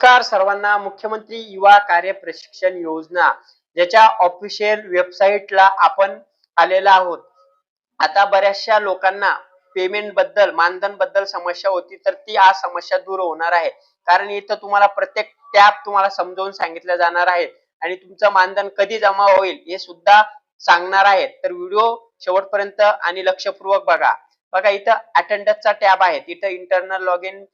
नमस्कार सर्वांना. मुख्यमंत्री युवा कार्य प्रशिक्षण योजना ज्याच्या ऑफिशियल वेबसाईटला आपण आलेला आहोत. आता बऱ्याचशा लोकांना पेमेंटबद्दल मानधनबद्दल समस्या होती तर ती आज समस्या दूर होणार आहे. कारण इथं तुम्हाला प्रत्येक टॅब तुम्हाला समजावून सांगितलं जाणार आहे आणि तुमचं मानधन कधी जमा होईल हे सुद्धा सांगणार आहेत. तर व्हिडिओ शेवटपर्यंत आणि लक्षपूर्वक बघा. बघा इथं अटेंडन्सचा टॅब आहे. तिथं internal log in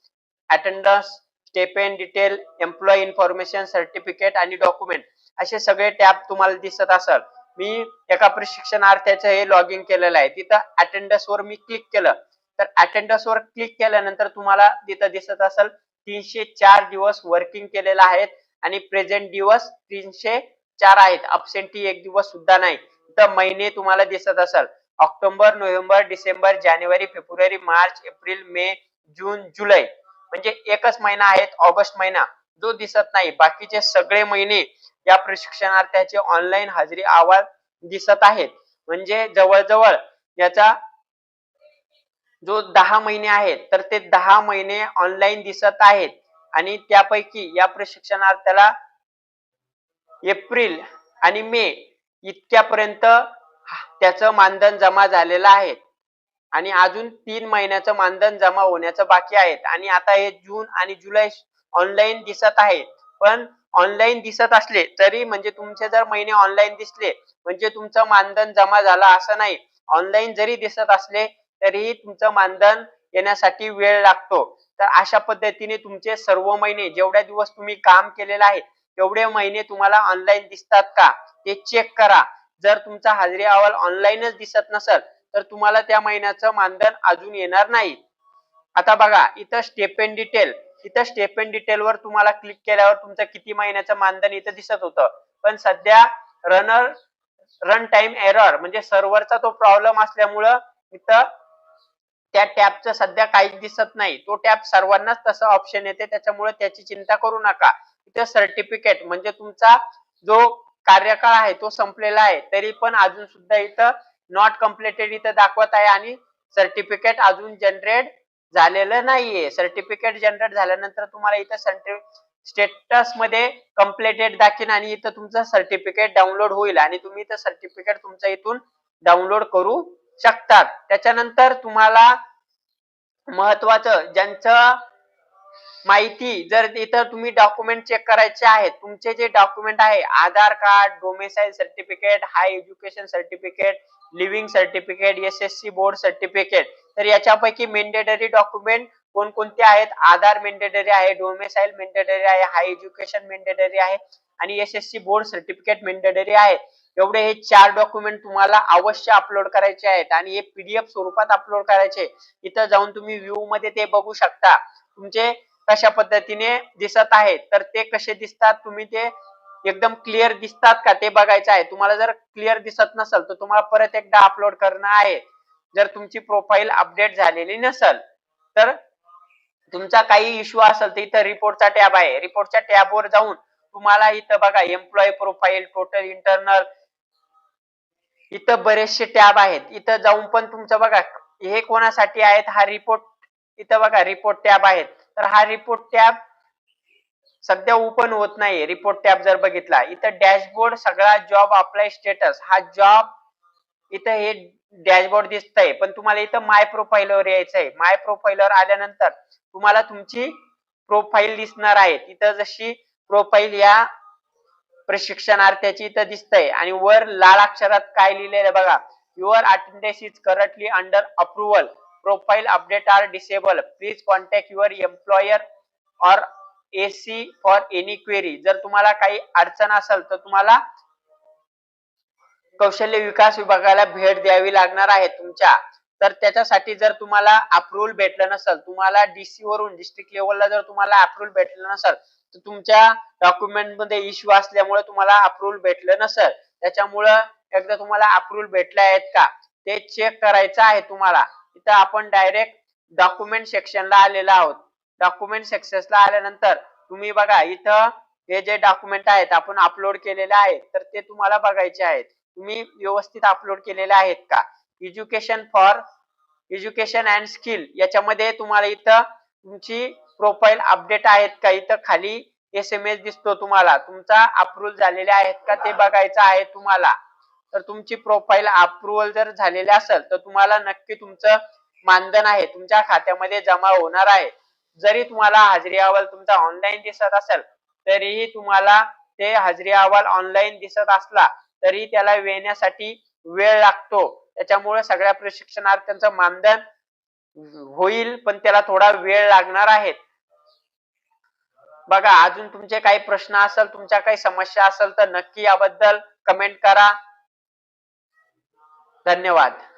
attendance stipend detail employee information certificate आणि डॉक्युमेंट असे सगळे टॅब तुम्हाला दिसत असेल. मी एका प्रशिक्षणार्थ्याचं हे लॉग इन केलेलं आहे. तिथं अटेंडन्स वर मी क्लिक केलं. तर अटेंडन्स वर क्लिक केल्यानंतर तुम्हाला तिथं दिसत असेल तीनशे चार दिवस वर्किंग केलेला आहेत आणि प्रेझेंट दिवस तीनशे चार आहेत. अबसेंटी एक दिवस सुद्धा नाही. तर महिने तुम्हाला दिसत असेल. ऑक्टोबर नोव्हेंबर डिसेंबर जानेवारी फेब्रुवारी मार्च एप्रिल मे जून जुलै. म्हणजे एकच महिना आहेत ऑगस्ट महिना. जो दिसत नाही. बाकीचे सगळे महिने या प्रशिक्षणार्थ्याचे ऑनलाईन हजेरी अहवाल दिसत आहेत. म्हणजे जवळजवळ याचा जो दहा महिने आहेत तर ते दहा महिने ऑनलाईन दिसत आहेत. आणि त्यापैकी या प्रशिक्षणार्थ्याला एप्रिल आणि मे इतक्यापर्यंत त्याचं मानधन जमा झालेलं आहे. आणि अजून तीन महिन्याचं मानधन जमा होण्याचं बाकी आहे आणि आता हे जून आणि जुलै ऑनलाईन दिसत आहे पण ऑनलाईन दिसत असले तरी म्हणजे तुमचे जर महिने ऑनलाईन दिसले म्हणजे तुमचं मानधन जमा झालं असं नाही. ऑनलाईन जरी दिसत असले तरीही तुमचं मानधन येण्यासाठी वेळ लागतो. तर अशा पद्धतीने तुमचे सर्व महिने जेवढ्या दिवस तुम्ही काम केलेलं आहे तेवढे महिने तुम्हाला ऑनलाईन दिसतात का? ते चेक करा. जर तुमचा हाजरी अहवाल ऑनलाईनच दिसत नसेल तर तुम्हाला त्या महिन्याचं मानधन अजून येणार नाही. आता बघा इथं स्टेपेन डिटेल इथं स्टेपेन डिटेल वर तुम्हाला क्लिक केल्यावर तुमचं किती महिन्याचं मानधन इथं दिसत होतं. पण सध्या रनर रन टाइम एरर म्हणजे सर्व्हरचा तो प्रॉब्लेम असल्यामुळं इथं त्या टॅबचं सध्या काहीच दिसत नाही. तो टॅब सर्वांनाच तसं ऑप्शन येते त्याच्यामुळे त्याची चिंता करू नका. इथं सर्टिफिकेट म्हणजे तुमचा जो कार्यकाळ आहे तो संपलेला आहे तरी पण अजून सुद्धा इथं नॉट कम्प्लिटेड इथं दाखवत आहे आणि सर्टिफिकेट अजून जनरेट झालेलं नाहीये. सर्टिफिकेट जनरेट झाल्यानंतर तुम्हाला इथं स्टेटसमध्ये कम्प्लिटेड दाखीन आणि इथं तुमचं सर्टिफिकेट डाउनलोड होईल आणि तुम्ही इथं सर्टिफिकेट तुमचं इथून डाउनलोड करू शकतात. त्याच्यानंतर तुम्हाला महत्वाचं ज्यांचं माहिती. जर इथं तुम्ही डॉक्युमेंट चेक करायचे आहेत तुमचे जे डॉक्युमेंट आहे Aadhaar card domicile certificate high education certificate leaving certificate S S C board certificate तर याच्यापैकी मेंडेटरी डॉक्युमेंट कोणकोणते आहेत? आधार मेंडेटरी आहे डोमेसाईल मेंडेटरी आहे हाय एज्युकेशन मेंडेटरी आहे आणि S S C board certificate mandatory आहे. एवढे हे चार डॉक्युमेंट तुम्हाला अवश्य अपलोड करायचे आहेत आणि हे पीडीएफ स्वरूपात अपलोड करायचे. इथं जाऊन तुम्ही व्ह्यू मध्ये ते बघू शकता. तुमचे कशा पद्धतीने दिसत आहेत? तर ते कसे दिसतात? तुम्ही ते एकदम क्लिअर दिसतात का? ते बघायचं आहे. तुम्हाला जर क्लिअर दिसत नसेल तर तुम्हाला परत एकदा अपलोड करणं आहे. जर तुमची प्रोफाईल अपडेट झालेली नसेल तर तुमचा काही इश्यू असेल तर इथं रिपोर्टचा टॅब आहे. रिपोर्टच्या टॅबवर जाऊन तुम्हाला इथं बघा एम्प्लॉई प्रोफाईल टोटल इंटरनल इथं बरेचसे टॅब आहेत. इथं जाऊन पण तुमचं बघा हे कोणासाठी आहेत? हा रिपोर्ट इथं बघा रिपोर्ट टॅब आहेत. तर हा रिपोर्ट टॅब सध्या ओपन होत नाही रिपोर्ट टॅब जर बघितला इथं डॅशबोर्ड सगळा जॉब अप्लाय स्टेटस हा जॉब इथं हे डॅशबोर्ड दिसतंय. पण तुम्हाला इथं माय प्रोफाईलवर आहे माय प्रोफाईलवर आल्यानंतर तुम्हाला तुमची प्रोफाईल दिसणार आहे. तिथं जशी प्रोफाईल या प्रशिक्षणार्थ्याची इथं दिसतंय. आणि वर लाल अक्षरात काय लिहिलेलं बघा. Your attendance is currently under approval profile update are disable please contact your employer or AC for any query जर तुम्हाला काही अडचण असेल तर तुम्हाला कौशल्य विकास विभागाला भेट द्यावी लागणार आहे तुमच्या. तर त्याच्यासाठी जर तुम्हाला अप्रुव्हल भेटलं नसेल तुम्हाला डीसी वरून डिस्ट्रिक्ट लेवलला जर तुम्हाला अप्रुव्हल भेटलं नसेल तर तुमच्या डॉक्युमेंटमध्ये इश्यू असल्यामुळे तुम्हाला अप्रुव्हल भेटलं नसेल. त्याच्यामुळं एकदा तुम्हाला अप्रुव्हल भेटले आहेत का ते चेक करायचं आहे तुम्हाला. इथं आपण डायरेक्ट डॉक्युमेंट सेक्शनला आलेलो आहोत. डॉक्युमेंट सेक्शनला आल्यानंतर तुम्ही बघा इथं हे जे डॉक्युमेंट आहेत आपण अपलोड केलेले आहेत तर ते तुम्हाला बघायचे आहेत. तुम्ही व्यवस्थित अपलोड केलेले आहेत का? Education for education and skill याच्यामध्ये तुम्हाला इथं तुमची प्रोफाईल अपडेट आहेत का? इथं खाली एस एम एस दिसतो तुम्हाला. तुमचा अप्रूव्ह झालेले आहेत का? ते बघायचं आहे तुम्हाला. तर तुमची प्रोफाईल अप्रुव्हल जर झालेली असेल तर तुम्हाला नक्की तुमचं मानधन आहे तुमच्या खात्यामध्ये जमा होणार आहे. जरी तुम्हाला हजेरी अहवाल तुमचा ऑनलाईन दिसत असेल तरीही तुम्हाला ते हजेरी अहवाल ऑनलाईन दिसत असला तरी त्याला येण्यासाठी वेळ लागतो. त्याच्यामुळे सगळ्या प्रशिक्षणार्थ्यांचं मानधन होईल पण त्याला थोडा वेळ लागणार आहे. बघा अजून तुमचे काही प्रश्न असेल तुमच्या काही समस्या असेल तर नक्की याबद्दल कमेंट करा. धन्यवाद.